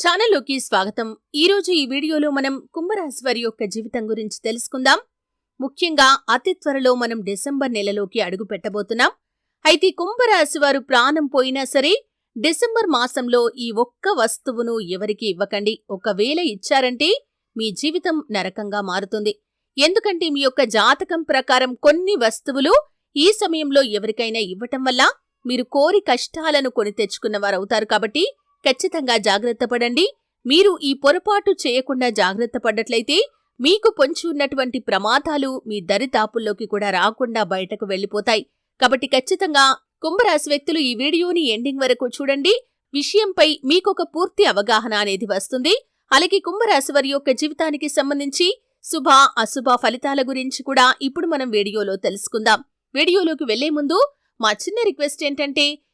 ఛానల్లోకి స్వాగతం. ఈరోజు ఈ వీడియోలో మనం కుంభరాశి వారి యొక్క జీవితం గురించి తెలుసుకుందాం. ముఖ్యంగా అతి త్వరలో మనం డిసెంబర్ నెలలోకి అడుగు పెట్టబోతున్నాం. అయితే కుంభరాశి వారు ప్రాణం పోయినా సరే డిసెంబర్ మాసంలో ఈ ఒక్క వస్తువును ఎవరికి ఇవ్వకండి? ఒకవేళ ఇచ్చారంటే మీ జీవితం నరకంగా మారుతుంది. ఎందుకంటే మీ యొక్క జాతకం ప్రకారం కొన్ని వస్తువులు ఈ సమయంలో ఎవరికైనా ఇవ్వటం వల్ల మీరు కోరి కష్టాలను కొని తెచ్చుకున్నవారవుతారు కాబట్టి ఖచ్చితంగా జాగ్రత్త పడండి. మీరు ఈ పొరపాటు చేయకుండా జాగ్రత్త పడ్డట్లయితే మీకు పొంచి ఉన్నటువంటి ప్రమాదాలు మీ దరిదాపుల్లోకి కూడా రాకుండా బయటకు వెళ్ళిపోతాయి. కాబట్టి ఖచ్చితంగా కుంభరాశి వ్యక్తులు ఈ వీడియోని ఎండింగ్ వరకు చూడండి. విషయంపై మీకొక పూర్తి అవగాహన అనేది వస్తుంది. అలాగే కుంభరాశి వారి యొక్క జీవితానికి సంబంధించి శుభ అశుభ ఫలితాల గురించి కూడా ఇప్పుడు మనం వీడియోలో తెలుసుకుందాం. వీడియోలోకి వెళ్ళే ముందు మా చిన్న రిక్వెస్ట్ ఏంటంటే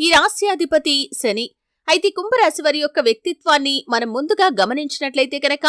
ఈ రాశ్యాధిపతి శని. అయితే కుంభరాశి వారి యొక్క వ్యక్తిత్వాన్ని మనం ముందుగా గమనించినట్లయితే కనుక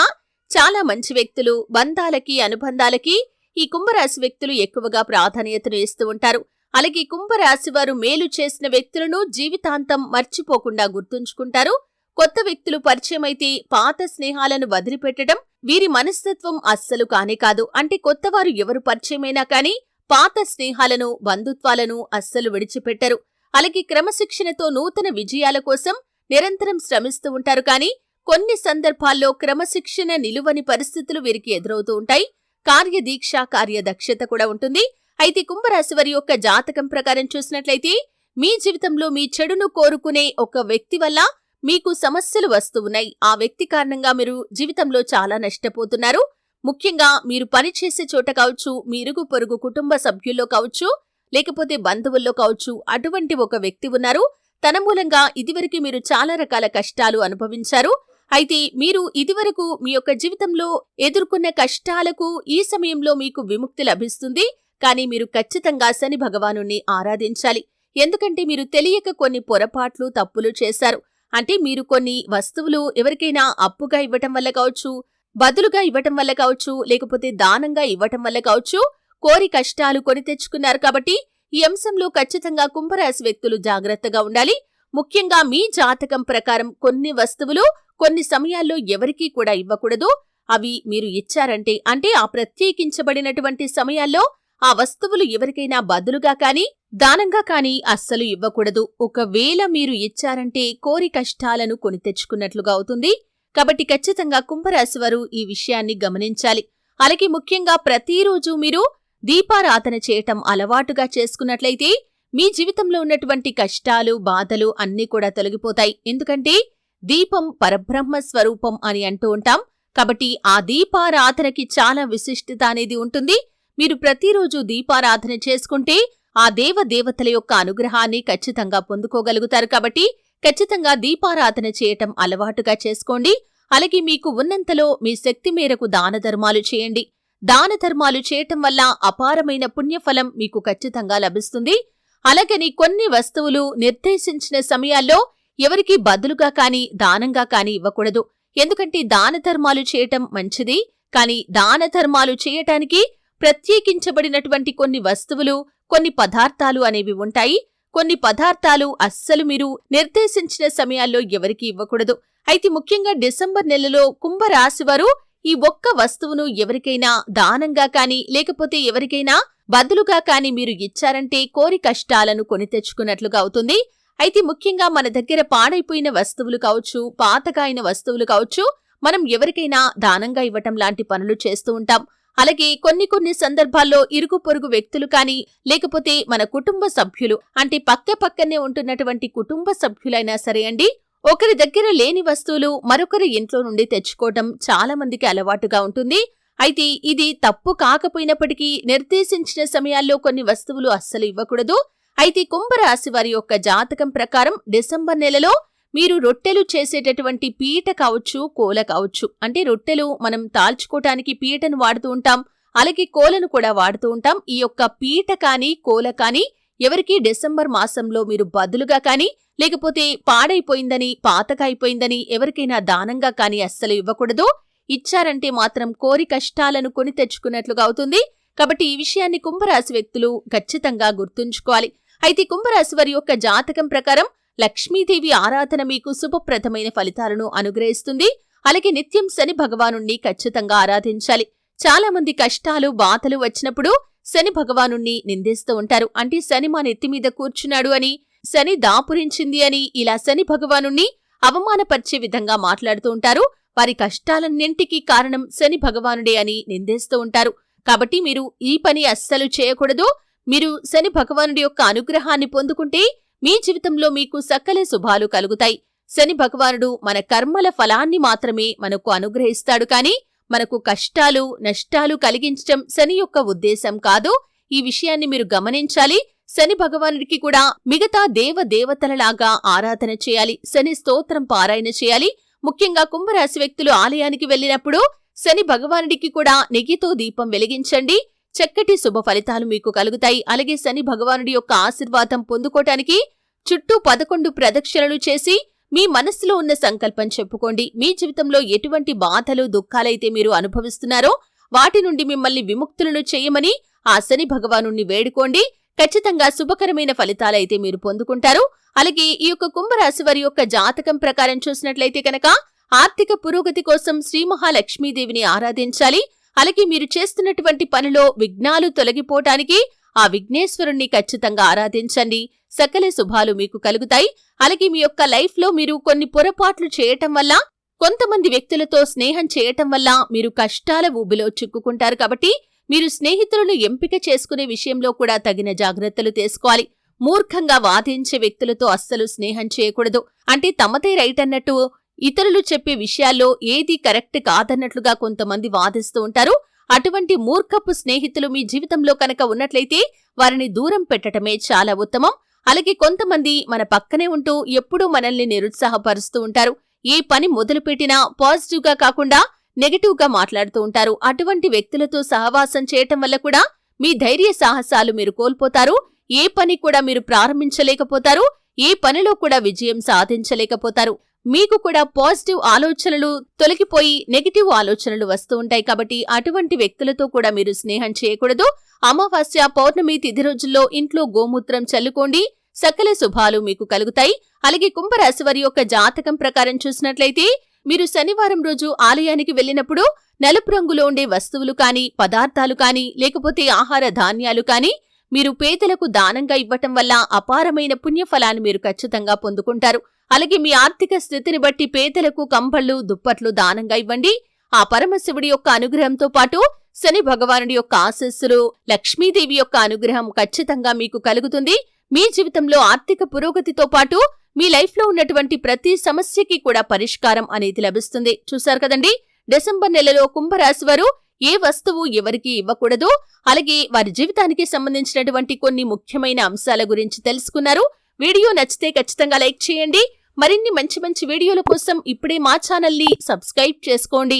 చాలా మంచి వ్యక్తులు బంధాలకి అనుబంధాలకి ఈ కుంభరాశి వ్యక్తులు ఎక్కువగా ప్రాధాన్యతను ఇస్తూ ఉంటారు. అలాగే కుంభరాశి వారు మేలు చేసిన వ్యక్తులను జీవితాంతం మర్చిపోకుండా గుర్తుంచుకుంటారు. కొత్త వ్యక్తులు పరిచయమైతే పాత స్నేహాలను వదిలిపెట్టడం వీరి మనస్తత్వం అస్సలు కానే కాదు. అంటే కొత్తవారు ఎవరు పరిచయమైనా కానీ పాత స్నేహాలను బంధుత్వాలను అస్సలు విడిచిపెట్టరు. అలాగే క్రమశిక్షణతో నూతన విజయాల కోసం నిరంతరం శ్రమిస్తూ ఉంటారు. కానీ కొన్ని సందర్భాల్లో క్రమశిక్షణ నిలువని పరిస్థితులు వీరికి ఎదురవుతూ ఉంటాయి. కార్యదీక్ష కార్యదక్షత కూడా ఉంటుంది. అయితే కుంభరాశి వారి యొక్క జాతకం ప్రకారం చూసినట్లయితే మీ జీవితంలో మీ చెడును కోరుకునే ఒక వ్యక్తి వల్ల మీకు సమస్యలు వస్తూ ఉన్నాయి. ఆ వ్యక్తి కారణంగా మీరు జీవితంలో చాలా నష్టపోతున్నారు. ముఖ్యంగా మీరు పనిచేసే చోట కావచ్చు మీ ఇరుగు పొరుగు కుటుంబ సభ్యుల్లో కావచ్చు లేకపోతే బంధువుల్లో కావచ్చు అటువంటి ఒక వ్యక్తి ఉన్నారు. తన మూలంగా ఇదివరకు మీరు చాలా రకాల కష్టాలు అనుభవించారు. అయితే మీరు ఇదివరకు మీ యొక్క జీవితంలో ఎదుర్కొన్న కష్టాలకు ఈ సమయంలో మీకు విముక్తి లభిస్తుంది. కానీ మీరు ఖచ్చితంగా శని భగవాను ఆరాధించాలి. ఎందుకంటే మీరు తెలియక కొన్ని పొరపాట్లు తప్పులు చేశారు. అంటే మీరు కొన్ని వస్తువులు ఎవరికైనా అప్పుగా ఇవ్వటం వల్ల కావచ్చు బదులుగా ఇవ్వటం వల్ల కావచ్చు లేకపోతే దానంగా ఇవ్వటం వల్ల కావచ్చు కోరి కష్టాలు కొని తెచ్చుకున్నారు కాబట్టి ఈ అంశంలో ఖచ్చితంగా కుంభరాశి వ్యక్తులు జాగ్రత్తగా ఉండాలి. ముఖ్యంగా మీ జాతకం ప్రకారం కొన్ని వస్తువులు కొన్ని సమయాల్లో ఎవరికీ కూడా ఇవ్వకూడదు. అవి మీరు ఇచ్చారంటే అంటే ఆ ప్రత్యేకించబడినటువంటి సమయాల్లో ఆ వస్తువులు ఎవరికైనా బదులుగా కానీ దానంగా కానీ అస్సలు ఇవ్వకూడదు. ఒకవేళ మీరు ఇచ్చారంటే కోరి కష్టాలను కొని తెచ్చుకున్నట్లుగా అవుతుంది. కాబట్టి ఖచ్చితంగా కుంభరాశి వారు ఈ విషయాన్ని గమనించాలి. అలాగే ముఖ్యంగా ప్రతిరోజు మీరు దీపారాధన చేయటం అలవాటుగా చేసుకున్నట్లయితే మీ జీవితంలో ఉన్నటువంటి కష్టాలు బాధలు అన్నీ కూడా తొలగిపోతాయి. ఎందుకంటే దీపం పరబ్రహ్మ స్వరూపం అని అంటూ ఉంటాం. కాబట్టి ఆ దీపారాధనకి చాలా విశిష్టత అనేది ఉంటుంది. మీరు ప్రతిరోజు దీపారాధన చేసుకుంటే ఆ దేవ దేవతల యొక్క అనుగ్రహాన్ని ఖచ్చితంగా పొందుకోగలుగుతారు. కాబట్టి ఖచ్చితంగా దీపారాధన చేయటం అలవాటుగా చేసుకోండి. అలాగే మీకు ఉన్నంతలో మీ శక్తి మేరకు దాన ధర్మాలు చేయండి. దాన ధర్మాలు చేయటం వల్ల అపారమైన పుణ్యఫలం మీకు ఖచ్చితంగా లభిస్తుంది. అలాగని కొన్ని వస్తువులు నిర్దేశించిన సమయాల్లో ఎవరికి బదులుగా కాని దానంగా కాని ఇవ్వకూడదు. ఎందుకంటే దాన ధర్మాలు చేయటం మంచిది. కాని దాన ధర్మాలు చేయటానికి ప్రత్యేకించబడినటువంటి కొన్ని వస్తువులు కొన్ని పదార్థాలు అనేవి ఉంటాయి. కొన్ని పదార్థాలు అస్సలు మీరు నిర్దేశించిన సమయాల్లో ఎవరికి ఇవ్వకూడదు. అయితే ముఖ్యంగా డిసెంబర్ నెలలో కుంభరాశివారు ఈ ఒక్క వస్తువును ఎవరికైనా దానంగా కాని లేకపోతే ఎవరికైనా బదులుగా కాని మీరు ఇచ్చారంటే కోరి కష్టాలను కొని తెచ్చుకున్నట్లుగా అవుతుంది. అయితే ముఖ్యంగా మన దగ్గర పాడైపోయిన వస్తువులు కావచ్చు పాతకాయిన వస్తువులు కావచ్చు మనం ఎవరికైనా దానంగా ఇవ్వటం లాంటి పనులు చేస్తూ ఉంటాం. అలాగే కొన్ని కొన్ని సందర్భాల్లో ఇరుగు పొరుగు వ్యక్తులు కానీ లేకపోతే మన కుటుంబ సభ్యులు అంటే పక్క పక్కనే ఉంటున్నటువంటి కుటుంబ సభ్యులైనా సరే అండి ఒకరి దగ్గర లేని వస్తువులు మరొకరి ఇంట్లో నుండి తెచ్చుకోవటం చాలా మందికి అలవాటుగా ఉంటుంది. అయితే ఇది తప్పు కాకపోయినప్పటికీ నిర్దేశించిన సమయాల్లో కొన్ని వస్తువులు అస్సలు ఇవ్వకూడదు. అయితే కుంభరాశి వారి యొక్క జాతకం ప్రకారం డిసెంబర్ నెలలో మీరు రొట్టెలు చేసేటటువంటి పీట కావచ్చు కోల కావచ్చు. అంటే రొట్టెలు మనం తాల్చుకోవటానికి పీటను వాడుతూ ఉంటాం. అలాగే కోలను కూడా వాడుతూ ఉంటాం. ఈ యొక్క పీట కానీ కోల కానీ ఎవరికి డిసెంబర్ మాసంలో మీరు బదులుగా కానీ లేకపోతే పాడైపోయిందని పాతకైపోయిందని ఎవరికైనా దానంగా కాని అస్సలు ఇవ్వకూడదు. ఇచ్చారంటే మాత్రం కోరి కష్టాలను కొని తెచ్చుకున్నట్లుగా అవుతుంది. కాబట్టి ఈ విషయాన్ని కుంభరాశి వ్యక్తులు ఖచ్చితంగా గుర్తుంచుకోవాలి. అయితే కుంభరాశి వారి యొక్క జాతకం ప్రకారం లక్ష్మీదేవి ఆరాధన మీకు శుభప్రదమైన ఫలితాలను అనుగ్రహిస్తుంది. అలాగే నిత్యం శని భగవానుణ్ణి ఖచ్చితంగా ఆరాధించాలి. చాలా మంది కష్టాలు బాధలు వచ్చినప్పుడు శని భగవానుణ్ణి నిందిస్తూ ఉంటారు. అంటే శని మా నెత్తి మీద కూర్చున్నాడు అని శని దాపురించింది అని ఇలా శని భగవానుణ్ణి అవమానపరిచే విధంగా మాట్లాడుతూ ఉంటారు. వారి కష్టాలన్నింటికీ కారణం శని భగవానుడే అని నిందేస్తూ ఉంటారు. కాబట్టి మీరు ఈ పని అస్సలు చేయకూడదు. మీరు శని భగవానుడి యొక్క అనుగ్రహాన్ని పొందుకుంటే మీ జీవితంలో మీకు సకల శుభాలు కలుగుతాయి. శని భగవానుడు మన కర్మల ఫలాన్ని మాత్రమే మనకు అనుగ్రహిస్తాడు కాని మనకు కష్టాలు నష్టాలు కలిగించటం శని యొక్క ఉద్దేశం కాదు. ఈ విషయాన్ని మీరు గమనించాలి. శని భగవానుడికి కూడా మిగతా దేవ దేవతలలాగా ఆరాధన చేయాలి. శని స్తోత్రం పారాయణ చేయాలి. ముఖ్యంగా కుంభరాశి వ్యక్తులు ఆలయానికి వెళ్ళినప్పుడు శని భగవానుడికి కూడా నెగితో దీపం వెలిగించండి. చక్కటి శుభ ఫలితాలు మీకు కలుగుతాయి. అలాగే శని భగవానుడి యొక్క ఆశీర్వాదం పొందుకోటానికి చుట్టూ పదకొండు ప్రదక్షిణలు చేసి మీ మనస్సులో ఉన్న సంకల్పం చెప్పుకోండి. మీ జీవితంలో ఎటువంటి బాధలు దుఃఖాలైతే మీరు అనుభవిస్తున్నారో వాటి నుండి మిమ్మల్ని విముక్తులను చేయమని ఆ శని భగవానుణ్ణి వేడుకోండి. ఖచ్చితంగా శుభకరమైన ఫలితాలైతే మీరు పొందుకుంటారు. అలాగే ఈ యొక్క కుంభరాశి వారి యొక్క జాతకం ప్రకారం చూసినట్లయితే కనుక ఆర్థిక పురోగతి కోసం శ్రీ మహాలక్ష్మీదేవిని ఆరాధించాలి. అలాగే మీరు చేస్తున్నటువంటి పనిలో విఘ్నాలు తొలగిపోవటానికి ఆ విఘ్నేశ్వరుణ్ణి ఖచ్చితంగా ఆరాధించండి. సకల శుభాలు మీకు కలుగుతాయి. అలాగే మీ యొక్క లైఫ్లో మీరు కొన్ని పొరపాట్లు చేయటం వల్ల కొంతమంది వ్యక్తులతో స్నేహం చేయటం వల్ల మీరు కష్టాల ఊబిలో చిక్కుకుంటారు కాబట్టి మీరు స్నేహితులను ఎంపిక చేసుకునే విషయంలో కూడా తగిన జాగ్రత్తలు తీసుకోవాలి. మూర్ఖంగా వాదించే వ్యక్తులతో అస్సలు స్నేహం చేయకూడదు. అంటే తమదే రైట్ అన్నట్టు ఇతరులు చెప్పే విషయాల్లో ఏది కరెక్ట్ కాదన్నట్లుగా కొంతమంది వాదిస్తూ ఉంటారు. అటువంటి మూర్ఖపు స్నేహితులు మీ జీవితంలో కనుక ఉన్నట్లయితే వారిని దూరం పెట్టటమే చాలా ఉత్తమం. అలాగే కొంతమంది మన పక్కనే ఉంటూ ఎప్పుడూ మనల్ని నిరుత్సాహపరుస్తూ ఉంటారు. ఏ పని మొదలుపెట్టినా పాజిటివ్గా కాకుండా నెగిటివ్గా మాట్లాడుతూ ఉంటారు. అటువంటి వ్యక్తులతో సహవాసం చేయటం వల్ల కూడా మీ ధైర్య సాహసాలు మీరు కోల్పోతారు. ఏ పని కూడా మీరు ప్రారంభించలేకపోతారు. ఏ పనిలో కూడా విజయం సాధించలేకపోతారు. మీకు కూడా పాజిటివ్ ఆలోచనలు తొలగిపోయి నెగిటివ్ ఆలోచనలు వస్తూ ఉంటాయి కాబట్టి అటువంటి వ్యక్తులతో కూడా మీరు స్నేహం చేయకూడదు. అమావాస్య పౌర్ణమి తిథి రోజుల్లో ఇంట్లో గోమూత్రం చల్లుకోండి. సకల శుభాలు మీకు కలుగుతాయి. అలాగే కుంభరాశి వారి యొక్క జాతకం ప్రకారం చూసినట్లయితే మీరు శనివారం రోజు ఆలయానికి వెళ్ళినప్పుడు నలుపు రంగులో ఉండే వస్తువులు కానీ పదార్థాలు కానీ లేకపోతే ఆహార ధాన్యాలు కానీ మీరు పేదలకు దానంగా ఇవ్వటం వల్ల అపారమైన పుణ్యఫలాన్ని మీరు ఖచ్చితంగా పొందుకుంటారు. అలాగే మీ ఆర్థిక స్థితిని బట్టి పేదలకు కంబళ్ళు దుప్పట్లు దానంగా ఇవ్వండి. ఆ పరమశివుడి యొక్క అనుగ్రహంతో పాటు శని భగవానుడి యొక్క ఆశస్సులు లక్ష్మీదేవి యొక్క అనుగ్రహం ఖచ్చితంగా మీకు కలుగుతుంది. మీ జీవితంలో ఆర్థిక పురోగతితో పాటు మీ లైఫ్లో ఉన్నటువంటి ప్రతి సమస్యకి కూడా పరిష్కారం అనేది లభిస్తుంది. చూశారు కదండి? డిసెంబర్ నెలలో కుంభరాశి వారు ఏ వస్తువు ఎవరికి ఇవ్వకూడదు? అలాగే వారి జీవితానికి సంబంధించినటువంటి కొన్ని ముఖ్యమైన అంశాల గురించి తెలుసుకున్నారు. వీడియో నచ్చితే ఖచ్చితంగా లైక్ చేయండి. మరిన్ని మంచి మంచి వీడియోల కోసం ఇప్పుడే మా ఛానల్ని సబ్స్క్రైబ్ చేసుకోండి.